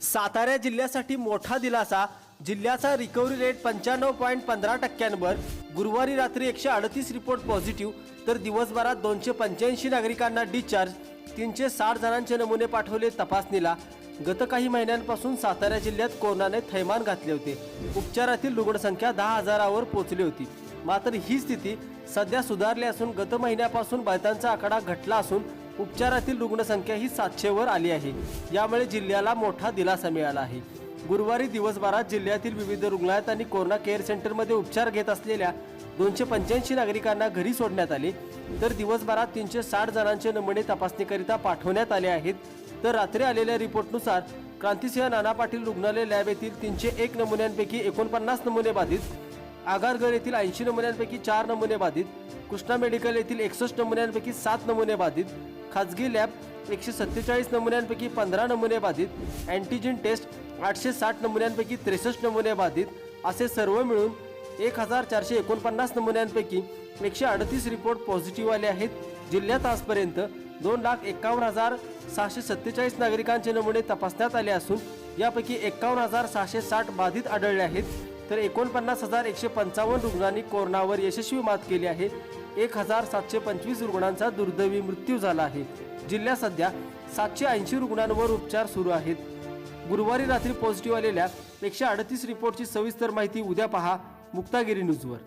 सातारा जिल्ह्यासाठी मोठा दिलासा. जिल्ह्याचा रिकव्हरी रेट पंच्याण्णव पॉईंट पंधरा टक्क्यांवर. गुरुवारी रात्री एकशे अडतीस रिपोर्ट पॉझिटिव्ह तर दिवसभरात दोनशे पंच्याऐंशी नागरिकांना डिस्चार्ज तीनशे साठ जणांचे नमुने पाठवले तपासणीला. गत काही महिन्यांपासून सातारा जिल्ह्यात कोरोनाने थैमान घातले होते. उपचारातील रुग्णसंख्या दहा हजारावर पोहोचली होती. मात्र ही स्थिती सध्या सुधारली असून गत महिन्यापासून बाधितांचा आकडा घटला असून उपचारातील रुग्णसंख्या ही सातशेवर आली आहे. यामुळे जिल्ह्याला मोठा दिलासा मिळाला आहे. गुरुवारी दिवसभरात जिल्ह्यातील विविध रुग्णालयात आणि कोरोना केअर सेंटरमध्ये उपचार घेत असलेल्या दोनशे पंच्याऐंशी नागरिकांना घरी सोडण्यात आले. तर दिवसभरात तीनशे साठ जणांचे नमुने तपासणीकरिता पाठवण्यात आले आहेत. तर रात्री आलेल्या रिपोर्टनुसार क्रांतिसिंह नाना पाटील रुग्णालय लॅब येथील तीनशे एक नमुन्यांपैकी एकोणपन्नास नमुने बाधित आगारगर येथील ऐंशी नमुन्यांपैकी चार नमुने बाधित कृष्णा मेडिकल येथील एकसष्ट नमुन्यांपैकी सात नमुने बाधित खाजगी लॅब एकशे सत्तेचाळीस नमुन्यांपैकी पंधरा नमुने बाधित अँटीजेन टेस्ट आठशे साठ नमुन्यांपैकी त्रेसष्ट नमुने बाधित असे सर्व मिळून एक हजार चारशे एकोणपन्नास नमुन्यांपैकी एकशे अडतीस रिपोर्ट पॉझिटिव्ह आले आहेत. जिल्ह्यात आजपर्यंत दोन लाख एकावन्न हजार सहाशे सत्तेचाळीस नागरिकांचे नमुने तपासण्यात आले असून यापैकी एकावन्न हजार सहाशे साठ बाधित आढळले आहेत. तर एकोणपन्नास हजार एकशे पंचावन्न रुग्णांनी कोरोनावर यशस्वी मात केली आहे. एक हजार सातशे पंचवीस रुग्णांचा दुर्दैवी मृत्यू झाला आहे. जिल्ह्यात सध्या सातशे ऐंशी रुग्णांवर उपचार सुरू आहेत. गुरुवारी रात्री पॉझिटिव्ह आलेल्या एकशे अडतीस रिपोर्टची सविस्तर माहिती उद्या पहा मुक्तागिरी न्यूजवर.